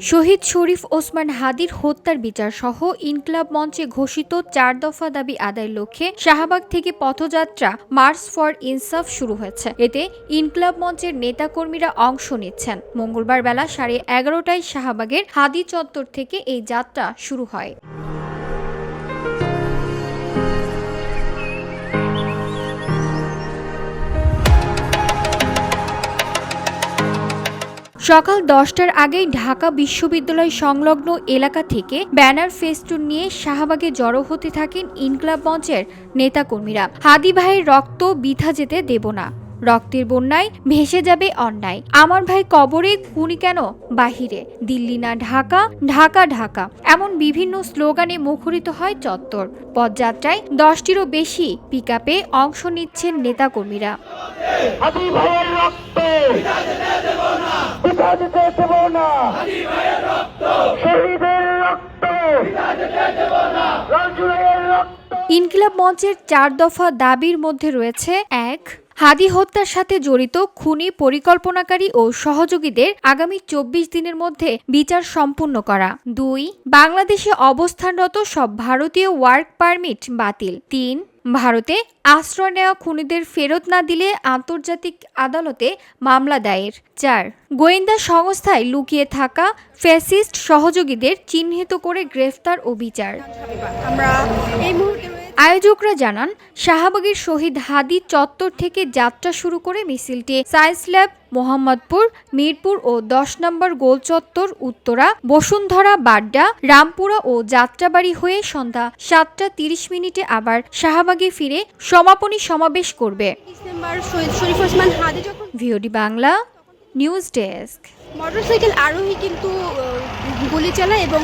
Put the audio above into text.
শহীদ শরীফ ওসমান হাদির হত্যার বিচার সহ ইনকলাব মঞ্চে ঘোষিত চার দফা দাবি আদায়ের লক্ষ্যে শাহবাগ থেকে পথযাত্রা মার্চ ফর ইনসাফ শুরু হয়েছে। এতে ইনকলাব মঞ্চের নেতাকর্মীরা অংশ নিচ্ছেন। মঙ্গলবার বেলা সাড়ে এগারোটায় শাহবাগের হাদি চত্বর থেকে এই যাত্রা শুরু হয়। সকাল দশটার আগেই ঢাকা বিশ্ববিদ্যালয় সংলগ্ন এলাকা থেকে ব্যানার ফেস্টুন নিয়ে শাহবাগে জড়ো হতে থাকেন ইনকলাব মঞ্চের নেতাকর্মীরা। হাদি ভাইয়ের রক্ত বিথা যেতে দেব না। রক্তের বন্যায় ভেসে যাবে অন্যায়। আমার ভাই কবরে, খুনি কেন বাহিরে? দিল্লি না ঢাকা ঢাকা ঢাকা। এমন বিভিন্ন স্লোগানে মুখরিত হয় চত্বর। পদযাত্রায় দশটিরও বেশি পিকআপে অংশ নিচ্ছেন নেতাকর্মীরা। পিতা দেব না। ইনকিলাব মঞ্চের চার দফা দাবির মধ্যে রয়েছে এক, হাদি হত্যার সাথে জড়িত খুনি পরিকল্পনাকারী ও সহযোগীদের আগামী চব্বিশ দিনের মধ্যে বিচার সম্পূর্ণ করা। দুই, বাংলাদেশে অবস্থানরত সব ভারতীয় ওয়ার্ক পারমিট বাতিল। তিন ভারতে আশ্রয় নেওয়া খুনিদের ফেরত না দিলে আন্তর্জাতিক আদালতে মামলা দায়ের। চার, গোয়েন্দা সংস্থায় লুকিয়ে থাকা ফ্যাসিস্ট সহযোগীদের চিহ্নিত করে গ্রেফতার ও বিচার। আমরা এই মুহূর্তে আয়োজকরা জানান, শাহবাগের শহীদ হাদি চত্বর থেকে যাত্রা শুরু করে মিছিলটি সায়েন্স ল্যাব, মোহাম্মদপুর, মিরপুর ও দশ নম্বর গোল চত্বর, উত্তরা, বসুন্ধরা, বাড্ডা, রামপুরা ও যাত্রাবাড়ি হয়ে সন্ধ্যা সাতটা তিরিশ মিনিটে আবার শাহবাগে ফিরে সমাপনী সমাবেশ করবে। VOD Bangla, news desk. Motorcycle আরোহী কিন্তু গুলি চালায় এবং